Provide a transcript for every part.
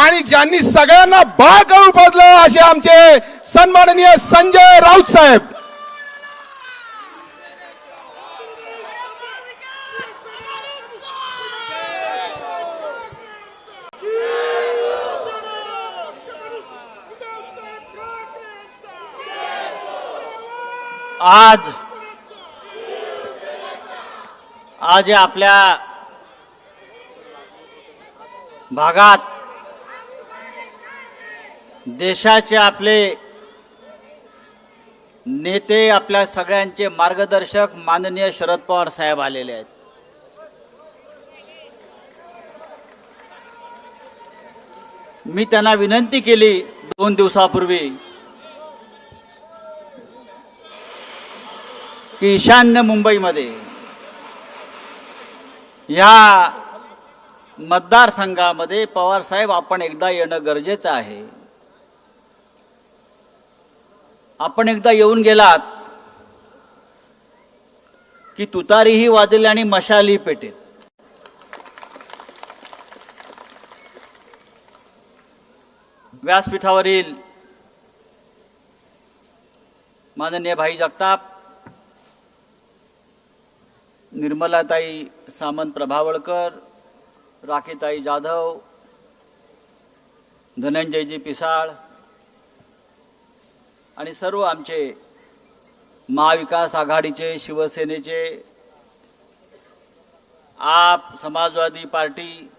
आणि ज्यांनी सगळ्यांना बाळ करून पडलं असे आमचे सन्माननीय संजय राऊत साहेब. आज आज आपल्या भागात देशाचे आपले नेते आपल्या सगळ्यांचे मार्गदर्शक माननीय शरद पवार साहेब आलेले आहेत. मी त्यांना विनंती केली दोन दिवसापूर्वी की ईशान्य मुंबईमध्ये या मतदारसंघामध्ये पवार साहेब आपण एकदा येणं गरजेचं आहे. आपण एकदा येऊन गेलात की तुतारीही वाजली आणि मशाली पेटेल. व्यासपीठावरील माननीय भाई जगताप निर्मलाताई सामंत प्रभावळकर राखीताई जाधव धनंजयजी पिसाळ आणि सर्व आमचे महाविकास आघाडीचे शिवसेनेचे आप समाजवादी पार्टी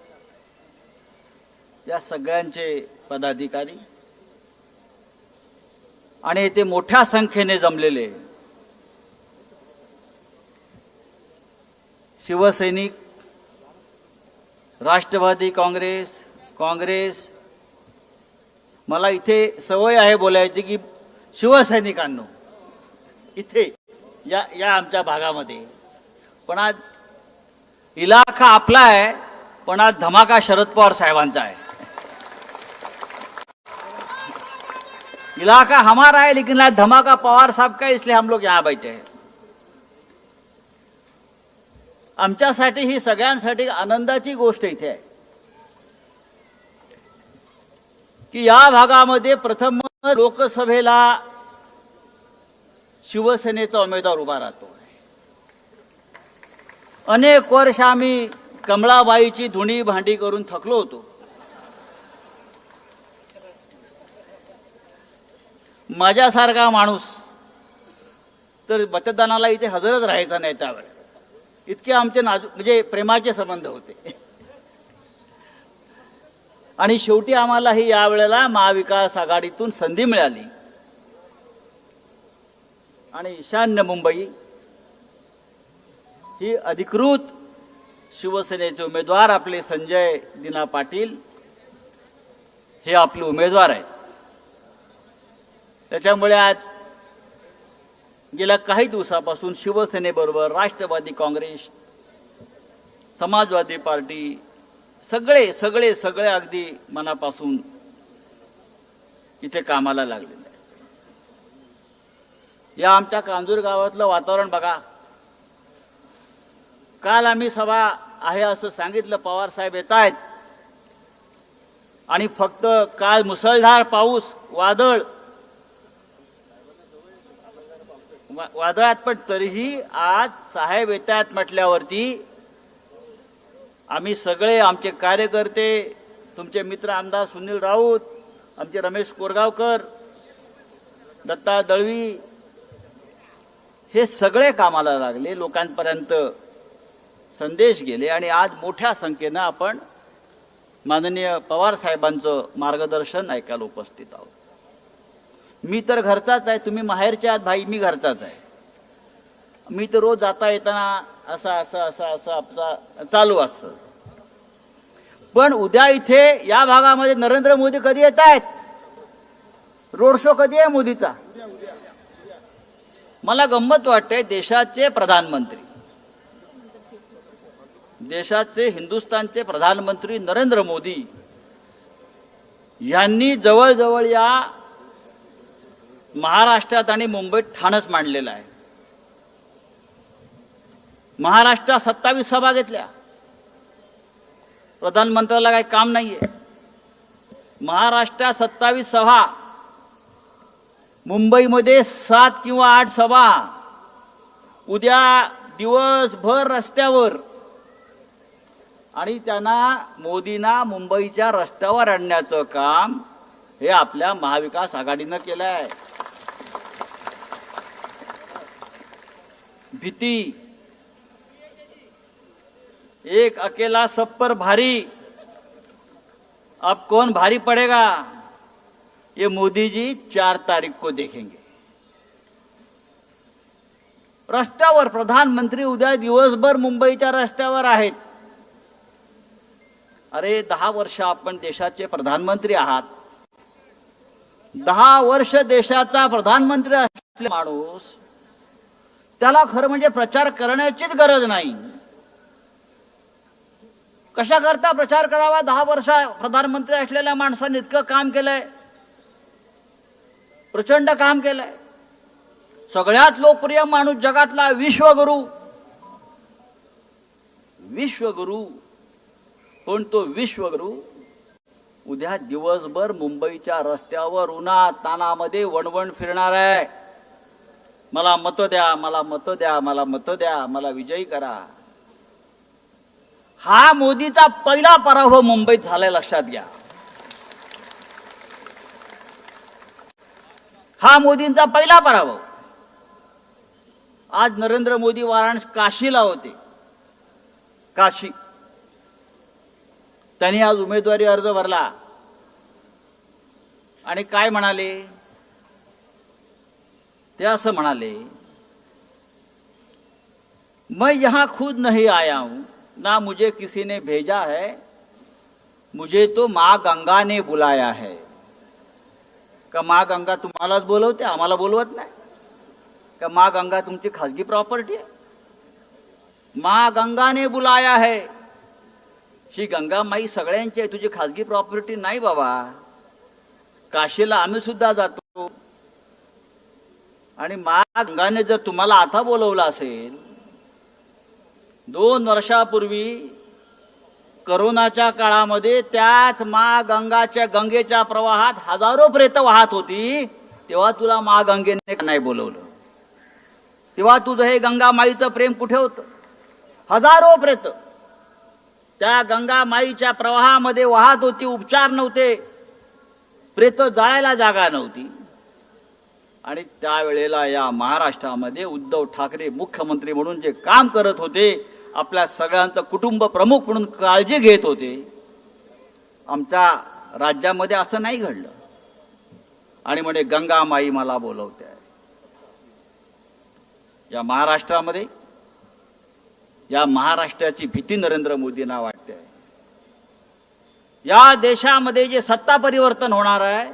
या सगळ्यांचे पदाधिकारी. आणि येथे मोठ्या संख्येने जमलेले शिवसैनिक राष्ट्रवादी काँग्रेस काँग्रेस मला इथे सवय आहे बोलायची की शिवसैनिकांनो इथे या या आमच्या भागामध्ये. पण आज इलाका आपला आहे पण आज धमाका शरद पवार साहेबांचा आहे. इलाका हमारा है लेकिन आज धमाका पवार साहब का इसलिए हम लोग यहाँ बैठे हैं? आमच्यासाठी ही सगळ्यांसाठी आनंदाची गोष्ट इथे आहे. की या भागामध्ये प्रथम लोकसभेला शिवसेनेचा उमेदवार उभा राहतो अनेक वर्ष आम्ही कमळाबाईची धुणी भांडी करून थकलो होतो. माझ्यासारखा माणूस तर मतदानाला इथे हजरच राहायचा नाही त्यावेळेस. इतके आमचे नाजूक म्हणजे प्रेमाचे संबंध होते. आणि शेवटी आम्हाला ही यावेळेला महाविकास आघाडीतून संधी मिळाली. आणि ईशान्य मुंबई ही अधिकृत शिवसेनेचे उमेदवार आपले संजय दिना पाटील हे आपले उमेदवार आहेत. त्याच्यामुळे आज गेल्या काही दिवसापासून शिवसेनेबरोबर राष्ट्रवादी काँग्रेस समाजवादी पार्टी सगळे सगळे सगळे अगदी मनापासून इथे कामाला लागलेले आहे या आमच्या कांजूर गावातलं वातावरण बघा. काल आम्ही सभा आहे असं सांगितलं पवार साहेब येत आहेत. आणि फक्त काल मुसळधार पाऊस वादळ. वादळात पण तरीही आज साहेब येत आहेत म्हटल्यावरती आम्ही सगळे आमचे कार्यकर्ते तुमचे मित्र आमदार सुनील राऊत आमचे रमेश कोरगावकर दत्ता दळवी हे सगळे कामाला लागले लोकांपर्यंत संदेश गेले आणि आज मोठ्या संख्येनं आपण माननीय पवार साहेबांचं मार्गदर्शन ऐकायला उपस्थित आहोत. मी तर घरचाच आहे तुम्ही माहेरच्या आहात भाई मी घरचाच आहे. मी तर रोज जाता येताना असं असं असं असं आपलं चालू असतं. पण उद्या इथे या भागामध्ये नरेंद्र मोदी कधी येत आहेत? रोड शो कधी आहे मोदीचा? मला गंमत वाटते देशाचे प्रधानमंत्री देशाचे हिंदुस्थानचे प्रधानमंत्री नरेंद्र मोदी यांनी जवळजवळ या महाराष्ट्रात आणि मुंबईत ठाणच मांडलेलं आहे. महाराष्ट्रात सत्तावीस सभा घेतल्या. प्रधानमंत्र्याला काही काम नाहीये. महाराष्ट्रात सत्तावीस सभा. मुंबईमध्ये सात किंवा आठ सभा. उद्या दिवसभर रस्त्यावर. आणि त्यांना मोदींना मुंबईच्या रस्त्यावर आणण्याचं काम हे आपल्या महाविकास आघाडीनं केलं आहे भीती. एक अकेला सब पर भारी। अब कौन भारी पड़ेगा? ये मोदी जी चार तारीख को देखेंगे। रस्त्यावर प्रधानमंत्री उद्या दिवसभर मुंबईच्या रस्त्यावर आहेत। अरे दहा वर्ष आपण देशाचे प्रधानमंत्री आहात। दहा वर्ष देशाचा प्रधानमंत्री असलेला माणूस त्याला खरं म्हणजे प्रचार करण्याचीच गरज नाही। कशा करता प्रचार करावा? दहा वर्ष प्रधानमंत्री असलेल्या माणसाने इतकं काम केलंय. प्रचंड काम केलंय. सगळ्यात लोकप्रिय माणूस जगातला विश्वगुरु. विश्वगुरु. पण तो विश्वगुरु उद्या दिवसभर मुंबईच्या रस्त्यावर उन्हात तानामध्ये वणवण फिरणार आहे. मला मत द्या मला मत द्या मला मत द्या मला विजयी करा. हा मोदीचा पहिला पराभव मुंबईत झालाय लक्षात घ्या. हा मोदींचा पहिला पराभव. आज नरेंद्र मोदी वाराणसी काशीला होते. काशी. त्यांनी आज उमेदवारी अर्ज भरला. आणि काय म्हणाले? ते असं म्हणाले मैं यहां खुद नहीं आया हूं ना मुझे किसी ने भेजा है मुझे तो माँ गंगा ने बुलाया है। का माँ गंगा तुम्हालाच बोलवते आम्हाला बोलवत नाही? का माँ गंगा तुमची खासगी प्रॉपर्टी आहे? माँ गंगा ने बुलाया है। श्री गंगा माई सगळ्यांची आहे तुझी खासगी प्रॉपर्टी नाही बाबा. काशीला आम्ही सुद्धा जातो. आणि माँ गंगाने जर तुम्हाला आता बोलवलं असेल दोन वर्षापूर्वी करोनाच्या काळामध्ये त्याच मा गंगाच्या गंगेच्या प्रवाहात हजारो प्रेत वाहत होती तेव्हा तुला मा गंगेने नाही बोलवलं. तेव्हा तुझं हे गंगा माईचं प्रेम कुठे होतं? हजारो प्रेत त्या गंगा माईच्या प्रवाहामध्ये वाहत होती उपचार नव्हते प्रेत जाळायला जागा नव्हती. आणि त्यावेळेला या महाराष्ट्रामध्ये उद्धव ठाकरे मुख्यमंत्री म्हणून जे काम करत होते आपल्या सगळ्यांचं कुटुंब प्रमुख म्हणून काळजी घेत होते. आमच्या राज्यामध्ये असं नाही घडलं. आणि म्हणे गंगामाई मला बोलवते. आहे या महाराष्ट्रामध्ये या महाराष्ट्राची भीती नरेंद्र मोदींना वाटते. आहे या देशामध्ये जे सत्ता परिवर्तन होणार आहे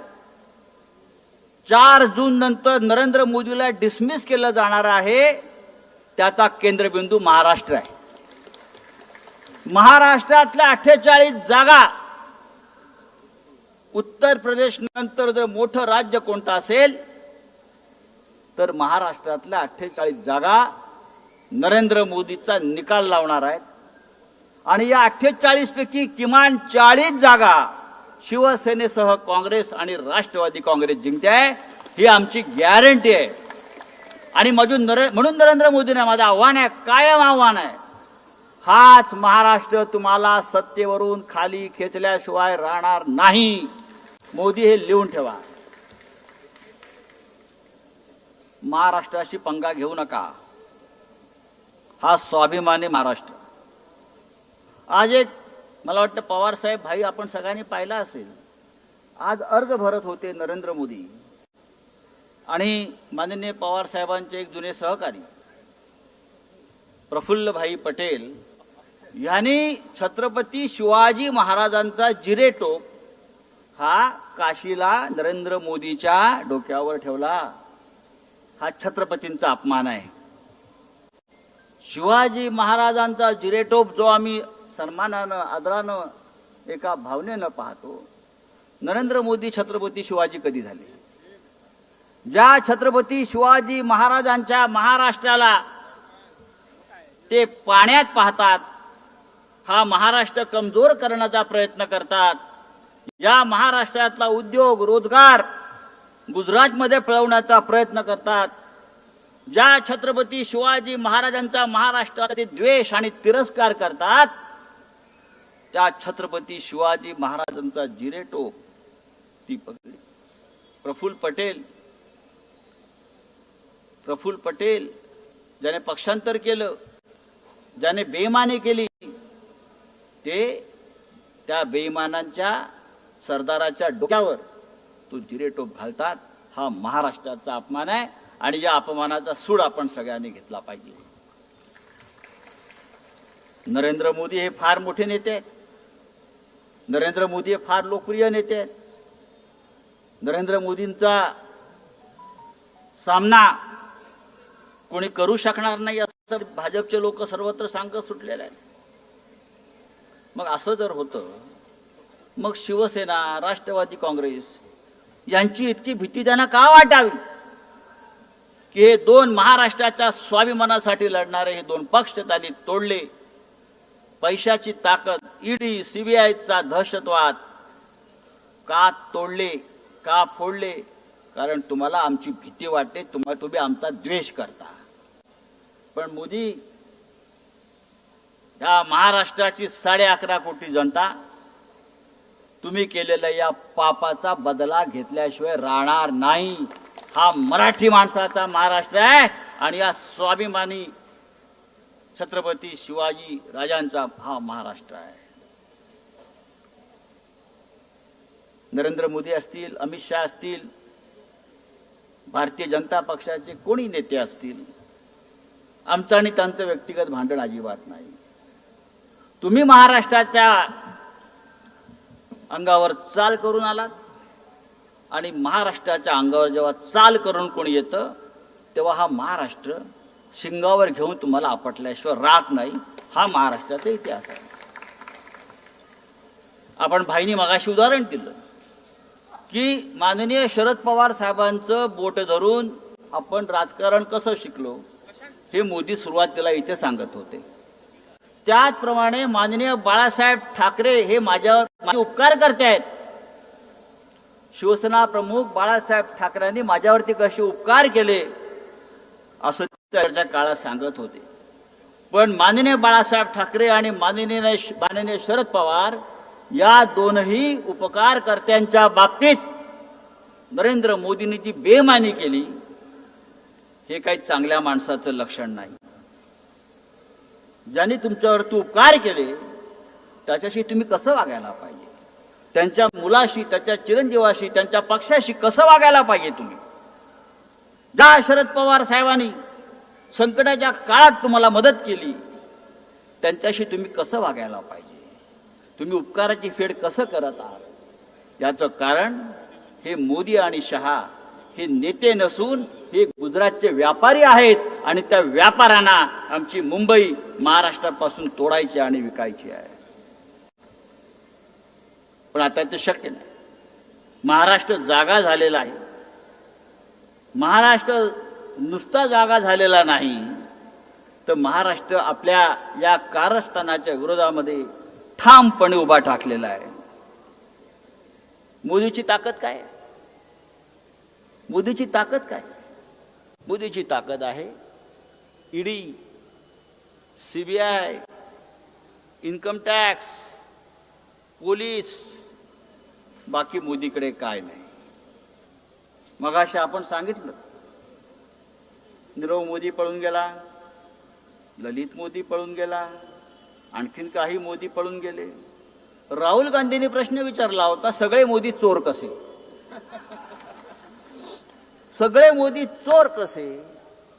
चार जून नंतर नरेंद्र मोदीला डिसमिस केलं जाणार आहे त्याचा केंद्रबिंदू महाराष्ट्र आहे. महाराष्ट्रातल्या अठ्ठेचाळीस जागा उत्तर प्रदेश नंतर जर मोठं राज्य कोणतं असेल तर महाराष्ट्रातल्या अठ्ठेचाळीस जागा नरेंद्र मोदीचा निकाल लावणार आहेत. आणि या अठ्ठेचाळीस पैकी किमान चाळीस जागा शिवसेनेसह काँग्रेस आणि राष्ट्रवादी काँग्रेस जिंकते आहे ही आमची गॅरंटी आहे. आणि म्हणून नरेंद्र मोदींना माझं आव्हान आहे कायम आव्हान आहे. हाच महाराष्ट्र तुम्हाला सत्तेवरून खाली खेचल्याशिवाय राहणार नाही. मोदी हे लिहून ठेवा. महाराष्ट्राशी पंगा घेऊ नका. हा स्वाभिमानी महाराष्ट्र. आज एक मला वाटतं पवार साहेब भाई आपण सगळ्यांनी पाहिला असेल. आज अर्ज भरत होते नरेंद्र मोदी. आणि माननीय पवार साहेबांचे एक जुने सहकारी प्रफुल्लभाई पटेल यांनी छत्रपती शिवाजी महाराजांचा जिरेटोप हा काशीला नरेंद्र मोदीच्या डोक्यावर ठेवला. हा छत्रपतींचा अपमान आहे. शिवाजी महाराजांचा जिरेटोप जो आम्ही सन्मानानं आदरानं एका भावनेनं पाहतो नरेंद्र मोदी छत्रपती शिवाजी कधी झाले? ज्या छत्रपती शिवाजी महाराजांच्या महाराष्ट्राला ते पाण्यात पाहतात हा महाराष्ट्र कमजोर करण्याचा प्रयत्न करतात. या महाराष्ट्रातला उद्योग रोजगार गुजरातमध्ये पळवण्याचा प्रयत्न करतात. ज्या छत्रपती शिवाजी महाराजांचा महाराष्ट्रातील द्वेष आणि तिरस्कार करतात त्या छत्रपती शिवाजी महाराजांचा जिरेटो ती पकडली प्रफुल्ल पटेल प्रफुल्ल पटेल ज्याने पक्षांतर केलं ज्याने बेमानी केली ते त्या बेईमानांच्या सरदाराच्या डोक्यावर तो जिरेटोप घालतात. हा महाराष्ट्राचा अपमान आहे आणि या अपमानाचा सूड आपण सगळ्यांनी घेतला पाहिजे. नरेंद्र मोदी हे फार मोठे नेते आहेत. नरेंद्र मोदी हे फार लोकप्रिय नेते आहेत. नरेंद्र मोदींचा सामना कोणी करू शकणार नाही असं भाजपचे लोक सर्वत्र सांगत सुटलेले आहेत. मग असं जर होतं मग शिवसेना राष्ट्रवादी काँग्रेस यांची इतकी भीती त्यांना का वाटावी? की हे दोन महाराष्ट्राच्या स्वाभिमानासाठी लढणारे हे दोन पक्ष त्यांनी तोडले. पैशाची ताकद ईडी सीबीआयचा दहशतवाद का तोडले का फोडले? कारण तुम्हाला आमची भीती वाटते तुम्हाला तुम्ही आमचा द्वेष करता. पण मोदी या महाराष्ट्राची साडे अकरा कोटी जनता तुम्ही केलेल्या या पापाचा बदला घेतल्याशिवाय राहणार नाही. हा मराठी माणसाचा महाराष्ट्र आहे आणि या स्वाभिमानी छत्रपती शिवाजी राजांचा हा महाराष्ट्र आहे. नरेंद्र मोदी असतील अमित शहा असतील भारतीय जनता पक्षाचे कोणी नेते असतील आमचं आणि त्यांचं व्यक्तिगत भांडण अजिबात नाही. तुम्ही महाराष्ट्राच्या अंगावर चाल करून आलात आणि महाराष्ट्राच्या अंगावर जेव्हा चाल करून कोणी येतं तेव्हा हा महाराष्ट्र शिंगावर घेऊन तुम्हाला आपटल्याशिवाय राहत नाही. हा महाराष्ट्राचा इतिहास आहे. आपण भाईनी मगाशी उदाहरण दिलं की माननीय शरद पवार साहेबांचं बोट धरून आपण राजकारण कसं शिकलो हे मोदी सुरुवातीला इथे सांगत होते. त्याचप्रमाणे माननीय बाळासाहेब ठाकरे हे माझ्यावर उपकार करतायत. आहेत शिवसेना प्रमुख बाळासाहेब ठाकरेंनी माझ्यावरती कसे उपकार केले असं त्याच्या काळात सांगत होते. पण माननीय बाळासाहेब ठाकरे आणि माननीय माननीय शरद पवार या दोनही उपकारकर्त्यांच्या बाबतीत नरेंद्र मोदींनी जी बेमानी केली हे काही चांगल्या माणसाचं लक्षण नाही. ज्यांनी तुमच्यावरती उपकार केले त्याच्याशी तुम्ही कसं वागायला पाहिजे? त्यांच्या मुलाशी त्याच्या चिरंजीवाशी त्यांच्या पक्षाशी कसं वागायला पाहिजे तुम्ही? ज्या शरद पवार साहेबांनी संकटाच्या काळात तुम्हाला मदत केली. त्यांच्याशी तुम्ही कसं वागायला पाहिजे? तुम्ही उपकाराची फेड कसं करत आहात? याचं कारण हे मोदी आणि शहा हे नेते नसून हे गुजरातचे व्यापारी आहेत आणि त्या व्यापाऱ्यांना आमची मुंबई महाराष्ट्रापासून तोडायची आणि विकायची आहे. पण आता ते शक्य नाही. महाराष्ट्र जागा झालेला आहे. महाराष्ट्र नुसता जागा झालेला नाही तर महाराष्ट्र आपल्या या कारस्थानाच्या विरोधामध्ये ठामपणे उभा टाकलेला आहे. मोदीची ताकद काय? मोदीची ताकद काय? मोदीची ताकद आहे. ED CBI income tax police बाकी मोदीकडे काय नाही. मगाशी आपण सांगितलं नीरव मोदी पळून गेला ललित मोदी पळून गेला आणखीन काही मोदी पळून गेले. राहुल गांधींनी प्रश्न विचारला होता सगळे मोदी चोर कसे? सगळे मोदी चोर कसे?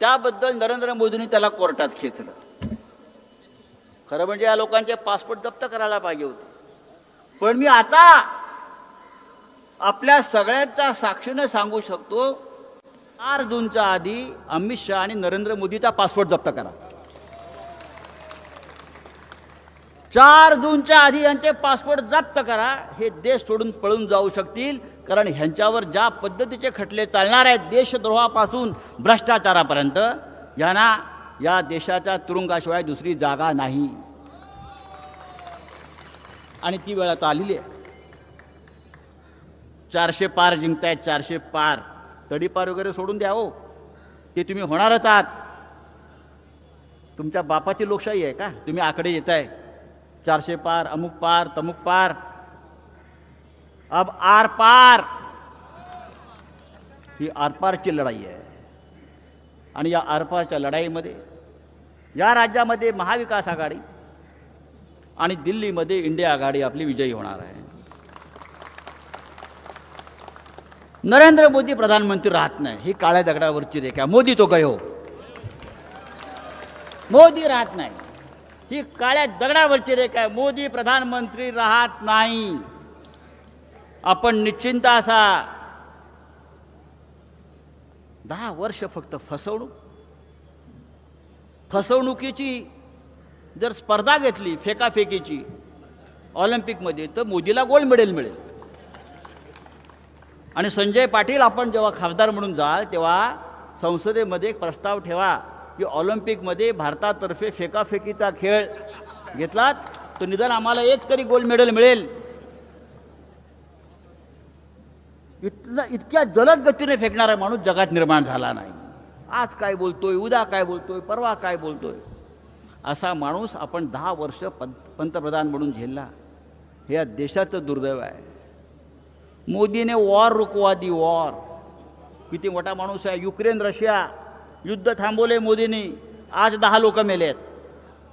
त्याबद्दल नरेंद्र मोदींनी त्याला कोर्टात खेचलं. खरं म्हणजे या लोकांचे पासपोर्ट जप्त करायला पाहिजे होते. पण मी आता आपल्या सगळ्यांच्या साक्षीनं सांगू शकतो चार जूनच्या आधी अमित शहा आणि नरेंद्र मोदीचा पासपोर्ट जप्त करा. चार जूनच्या आधी यांचे पासपोर्ट जप्त करा हे देश सोडून पळून जाऊ शकतील. कारण ह्यांच्यावर ज्या पद्धतीचे खटले चालणार आहेत देशद्रोहापासून भ्रष्टाचारापर्यंत यांना या देशाच्या तुरुंगाशिवाय दुसरी जागा नाही. आणि ती वेळ आता आलेली आहे. चारशे पार जिंकतायत चारशे पार. तडीपार वगैरे सोडून द्या हो. ते तुम्ही होणारच आहात. तुमच्या बापाची लोकशाही आहे का? तुम्ही आकडे येत आहे चारशे पार अमुक पार तमुक पार. अब आर पार। ही आरपारची लढाई आहे. आणि या आरपारच्या लढाईमध्ये या राज्यामध्ये महाविकास आघाडी आणि दिल्लीमध्ये इंडिया आघाडी आपली विजयी होणार आहे. नरेंद्र मोदी प्रधानमंत्री राहत नाही. ही काळ्या दगडावरची रेखा. मोदी तो गयो. मोदी राहत नाही. ही काळ्या दगडावरची रेखा आहे. मोदी प्रधानमंत्री राहत नाही. आपण निश्चिंत असा. दहा वर्ष फक्त फसवणूक. फसवणुकीची जर स्पर्धा घेतली फेकाफेकीची ऑलिम्पिकमध्ये तर मोदीला गोल्ड मेडल मिळेल. आणि संजय पाटील आपण जेव्हा खासदार म्हणून जाल तेव्हा संसदेमध्ये एक प्रस्ताव ठेवा की ऑलिम्पिकमध्ये भारतातर्फे फेकाफेकीचा खेळ घेतलात तर निदान आम्हाला एक तरी गोल्ड मेडल मिळेल. इतला इतक्या जलद गतीने फेकणारा माणूस जगात निर्माण झाला नाही. आज काय बोलतोय उद्या काय बोलतोय परवा काय बोलतोय? असा माणूस आपण दहा वर्ष पं पंतप्रधान म्हणून झेलला. हे या देशाचं दुर्दैव आहे. मोदीने वॉर रुकवा दी वॉर. किती मोठा माणूस आहे. युक्रेन रशिया युद्ध थांबवले मोदींनी. आज दहा लोक मेले आहेत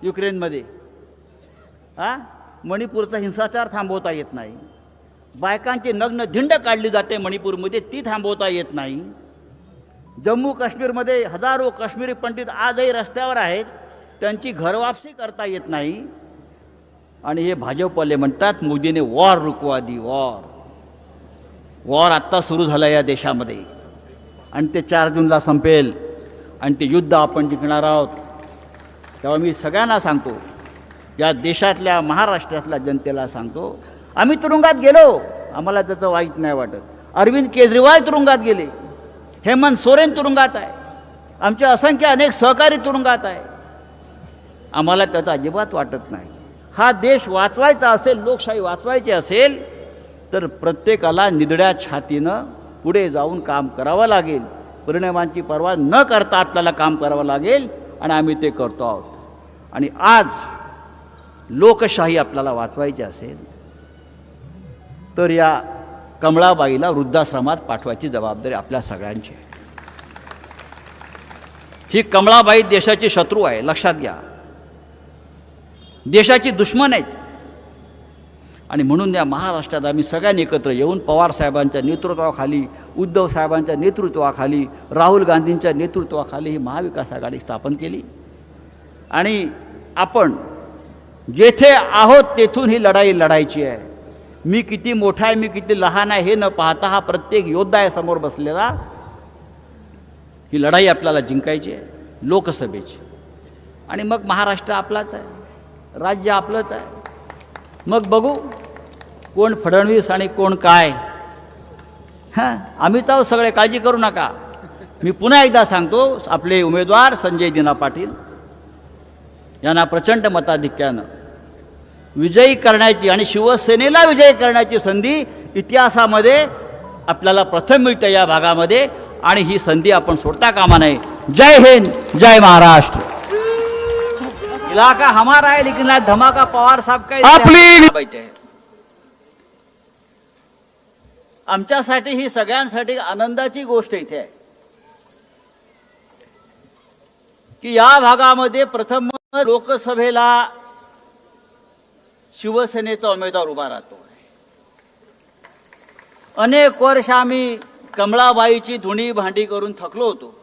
युक्रेनमध्ये. हां? मणिपूरचा हिंसाचार थांबवता येत नाही. बायकांची नग्न धिंड काढली जाते मणिपूरमध्ये ती थांबवता येत नाही. जम्मू काश्मीरमध्ये हजारो काश्मीरी पंडित आजही रस्त्यावर आहेत त्यांची घरवापसी करता येत नाही. आणि हे भाजपवाले म्हणतात मोदीने वॉर रुकवा दी वॉर. वॉर आत्ता सुरू झाला या देशामध्ये. आणि ते चार जूनला संपेल. आणि ते युद्ध आपण जिंकणार आहोत. तेव्हा मी सगळ्यांना सांगतो या देशातल्या महाराष्ट्रातल्या जनतेला सांगतो आम्ही तुरुंगात गेलो. आम्हाला त्याचं वाईट नाही वाटत. अरविंद केजरीवाल तुरुंगात गेले. हेमंत सोरेन तुरुंगात आहे. आमचे असंख्य अनेक सहकारी तुरुंगात आहे. आम्हाला त्याचं अजिबात वाटत नाही. हा देश वाचवायचा असेल लोकशाही वाचवायची असेल तर प्रत्येकाला निदड्या छातीनं पुढे जाऊन काम करावं लागेल. परिणामांची पर्वा न करता आपल्याला काम करावं लागेल आणि आम्ही ते करतो आहोत. आणि आज लोकशाही आपल्याला वाचवायची असेल तर या कमळाबाईला वृद्धाश्रमात पाठवायची जबाबदारी आपल्या सगळ्यांची आहे. ही कमळाबाई देशाची शत्रू आहे लक्षात घ्या. देशाची दुश्मन आहेत. आणि म्हणून या महाराष्ट्रात आम्ही सगळ्यांनी एकत्र येऊन पवार साहेबांच्या नेतृत्वाखाली उद्धव साहेबांच्या नेतृत्वाखाली राहुल गांधींच्या नेतृत्वाखाली ही महाविकास आघाडी स्थापन केली. आणि आपण जेथे आहोत तेथून ही लढाई लढायची आहे. मी किती मोठा आहे मी किती लहान आहे हे न पाहता हा प्रत्येक योद्धा आहे समोर बसलेला. ही लढाई आपल्याला जिंकायची आहे लोकसभेची. आणि मग महाराष्ट्र आपलाच आहे राज्य आपलंच आहे. मग बघू कोण फडणवीस आणि कोण काय. हां आम्हीच आहोत सगळे काळजी करू नका. मी पुन्हा एकदा सांगतो आपले उमेदवार संजय दिना पाटील यांना प्रचंड मताधिक्यानं विजयी करण्याची आणि शिवसेनेला विजयी करण्याची संधी इतिहासामध्ये आपल्याला प्रथम मिळते या भागामध्ये. आणि ही संधी आपण सोडता कामा नये. जय हिंद जय महाराष्ट्र. इलाका हमारा है लेकिन धमाका पवार साहब का इसलिए आपली- बैठे हैं। आमच्यासाठी ही सगळ्यांसाठी आनंदाची गोष्ट इथे आहे. की या भागामध्ये प्रथम लोकसभेला शिवसेनेचा उमेदवार उभा राहतो. अनेक वर्ष आम्ही कमळाबाईची धुणी भांडी करून थकलो होतो.